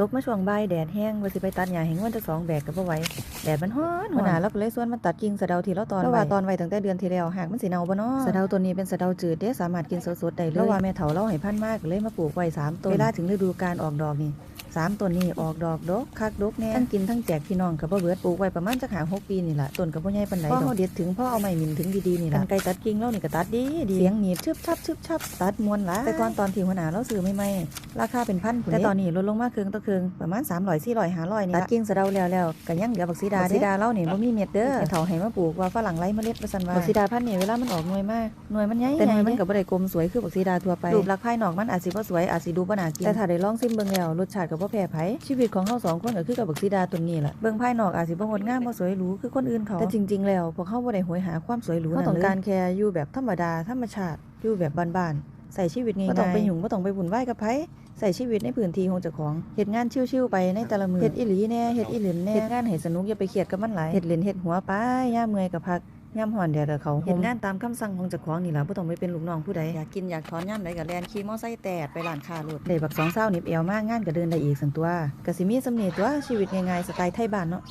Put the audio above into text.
ตกมาช่วงบ่ายแดดแห้งว่าสิไปตัดหญ้าแห้งวันจะสองแบกก็บ่ไหวแดดมันร้อนหัวหน้าเราก็เลยส่วนมันตัดกิ่งสะเดาที่เราตอนไว้ว่าตอนไว้ตั้งแต่เดือนที่แล้วหากมันสิเน่าบ่เนาะสะเดาตัวนี้เป็นสะเดาจืดเด้สามารถกินสดๆได้เลยแล้วว่าแม่เฒ่าเราให้พันธุ์มากก็เลยมาปลูกไว้สามต้นเวลาถึงฤดูการออกดอกนี่ สามต้นนี้ออกดอกดกคักดกแน่ทั้งกินทั้งแจกพี่น้องก็บ่เบิดปลูกไว้ประมาณจักหาหกปีนี่ล่ะต้นก็บ่ใหญ่ปานใดดอกพอเฮาเด็ดถึงพอเอาไม้หมิ่นถึงดีๆนี่ล่ะกันไกรตัดกิ่งเรานี่ก็ตัดดีดีเสียงหนีบชึบชับชึบชับตัดมวนหลายแต่ก่อนตอนที่หัวหน้าเราซื้อใหม่ๆราคาเป็นพันพุ่นแต่ตอนนี้ลดลงมาครึ่งต่อครึ่งประมาณ300 400 500นี่ตัดกิ่งสะเดาแล้วแล้วก็ยังเหลือบักสีดาบักสีดาเรานี่บ่มีเม็ดเด้อให้เฒ่าให้มาปลูกว่าฝรั่งไร้เมล็ดว่าซั่นว่าบักสีดาพันธุ์นี่เวลามันออกหน่วยมาหน่วยมันใหญ่แต่หน่วยมันก็บ่ได้กลมสวยคือบักสีดาทั่วไปรูปลักษณ์ภายนอกมันอาจสิบ่สวยอาจสิดูบ่น่ากินแต่ถ้าได้ลองชิมเบิ่งแล้วรสชาติก็บ่แพ้ไผชีวิตของเฮาสองคนก็คือกับบักสีดาตัวนี้ล่ะเบิ่งภายนอกอาจสิบ่งดงามบ่สวยหรูคือคนอื่นเขาแต่จริง ๆ แล้วพวกเฮาบ่ได้โหยหาความสวยหรูนั่นเลยเฮาต้องการแค่อยู่แบบธรรมดาธรรมชาติอยู่แบบบ้านๆใส่ชีวิตง่ายๆบ่ต้องไปยุ่งบ่ต้องไปวุ่นวายกับไผใส่ชีวิตในพื้นที่ของเจ้าของเฮ็ดงานชิวๆไปในแต่ละมื้อเฮ็ดอีหลีแน่เฮ็ดอีหลินแน่เฮ็ดงานให้สนุกอย่าไปเครียดกับมันหลายเฮ็ดเล่นเฮ็ดหัวไปยามเมื่อยก็พัก ย่ำหอนเดียวเดี๋ยวเขาเห็นงานตามคำสั่งของเจ้าของนี่ล่ะบ่ต้องไปเป็นลูกน้องผู้ใดอยากกินอยากถอนย่ำใดก็แลนขี่มอไซค์แตดไปร้านค้ารถได้บักสองเศร้านิบเอวมากงานก็เดินได้อีกสันตัวก็สิมีสำเนีตัวชีวิตง่ายๆสไตล์ไทยบ้านเนาะ